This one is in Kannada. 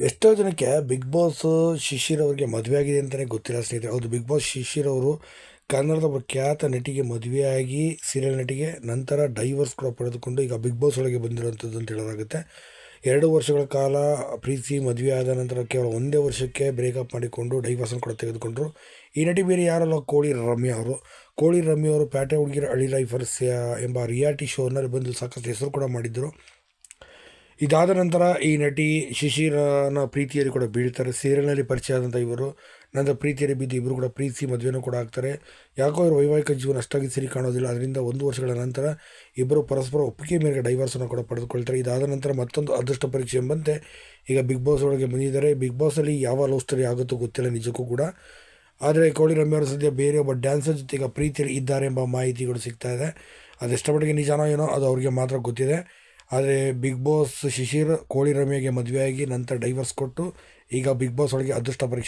ಎಷ್ಟೋ ಜನಕ್ಕೆ ಬಿಗ್ ಬಾಸ್ ಶಿಶಿರ್ ಅವ್ರಿಗೆ ಮದುವೆ ಆಗಿದೆ ಅಂತಲೇ ಗೊತ್ತಿಲ್ಲ ಸ್ನೇಹಿತರೆ. ಹೌದು, ಬಿಗ್ ಬಾಸ್ ಶಿಶಿರವರು ಕನ್ನಡದ ಒಬ್ಬ ಖ್ಯಾತ ನಟಿಗೆ ಮದುವೆಯಾಗಿ ಸೀರಿಯಲ್ ನಟಿಗೆ ನಂತರ ಡೈವರ್ಸ್ ಕೂಡ ಪಡೆದುಕೊಂಡು ಈಗ ಬಿಗ್ ಬಾಸ್ ಒಳಗೆ ಬಂದಿರುವಂಥದ್ದು ಅಂತ ಹೇಳೋದಾಗುತ್ತೆ. ಎರಡು ವರ್ಷಗಳ ಕಾಲ ಪ್ರೀತಿ ಮದುವೆ ಆದ ನಂತರ ಕೇವಲ ಒಂದೇ ವರ್ಷಕ್ಕೆ ಬ್ರೇಕಪ್ ಮಾಡಿಕೊಂಡು ಡೈವರ್ಸನ್ನು ಕೂಡ ತೆಗೆದುಕೊಂಡರು. ಈ ನಟಿ ಬೇರೆ ಯಾರಲ್ಲ? ಕೋಳಿ ರಮ್ಯ ಅವರು. ಕೋಳಿ ರಮ್ಯ ಅವರು ಪ್ಯಾಟೆ ಹುಡುಗಿರ ಅಳಿ ಲೈಫರ್ಸ್ ಎಂಬ ರಿಯಾಲಿಟಿ ಶೋನಲ್ಲಿ ಬಂದು ಸಾಕಷ್ಟು ಹೆಸರು ಕೂಡ ಮಾಡಿದ್ದರು. ಇದಾದ ನಂತರ ಈ ನಟಿ ಶಿಶಿರನ ಪ್ರೀತಿಯಲ್ಲಿ ಕೂಡ ಬೀಳ್ತಾರೆ. ಸೀರಿಯಲ್ನಲ್ಲಿ ಪರಿಚಯ ಆದಂಥ ಇವರು, ನಂತರ ಪ್ರೀತಿಯಲ್ಲಿ ಬಿದ್ದು ಇಬ್ಬರು ಕೂಡ ಪ್ರೀತಿ ಮದುವೆನೂ ಕೂಡ ಆಗ್ತಾರೆ. ಯಾಕೋ ಅವ್ರ ವೈವಾಹಿಕ ಜೀವನ ಅಷ್ಟಾಗಿ ಸರಿ ಕಾಣೋದಿಲ್ಲ. ಅದರಿಂದ ಒಂದು ವರ್ಷಗಳ ನಂತರ ಇಬ್ಬರು ಪರಸ್ಪರ ಒಪ್ಪಿಗೆ ಮೇರೆಗೆ ಡೈವರ್ಸನ್ನು ಕೂಡ ಪಡೆದುಕೊಳ್ತಾರೆ. ಇದಾದ ನಂತರ ಮತ್ತೊಂದು ಅದೃಷ್ಟ ಪರೀಕ್ಷೆ ಎಂಬಂತೆ ಈಗ ಬಿಗ್ ಬಾಸ್ ಒಳಗೆ ಬಂದಿದ್ದಾರೆ. ಬಿಗ್ ಬಾಸಲ್ಲಿ ಯಾವ ಲವ್ ಸ್ಟೋರಿ ಆಗುತ್ತೋ ಗೊತ್ತಿಲ್ಲ ನಿಜಕ್ಕೂ ಕೂಡ. ಆದರೆ ಕೋಳಿ ರಮ್ಯ ಅವರು ಸದ್ಯ ಬೇರೆ ಒಬ್ಬ ಡ್ಯಾನ್ಸರ್ ಜೊತೆ ಈಗ ಪ್ರೀತಿಯಲ್ಲಿ ಇದ್ದಾರೆ ಎಂಬ ಮಾಹಿತಿಗಳು ಸಿಗ್ತಾ ಇದೆ. ಅದೆಷ್ಟು ಮಟ್ಟಿಗೆ ನಿಜಾನೋ ಏನೋ ಅದು ಅವರಿಗೆ ಮಾತ್ರ ಗೊತ್ತಿದೆ. ಆದರೆ ಬಿಗ್ ಬಾಸ್ ಶಿಶಿರ್ ಕೋಳಿ ರಮ್ಯಗೆ ಮದುವೆಯಾಗಿ ನಂತರ ಡೈವರ್ಸ್ ಕೊಟ್ಟು ಈಗ ಬಿಗ್ ಬಾಸ್ ಒಳಗೆ ಅದೃಷ್ಟ ಪರೀಕ್ಷೆ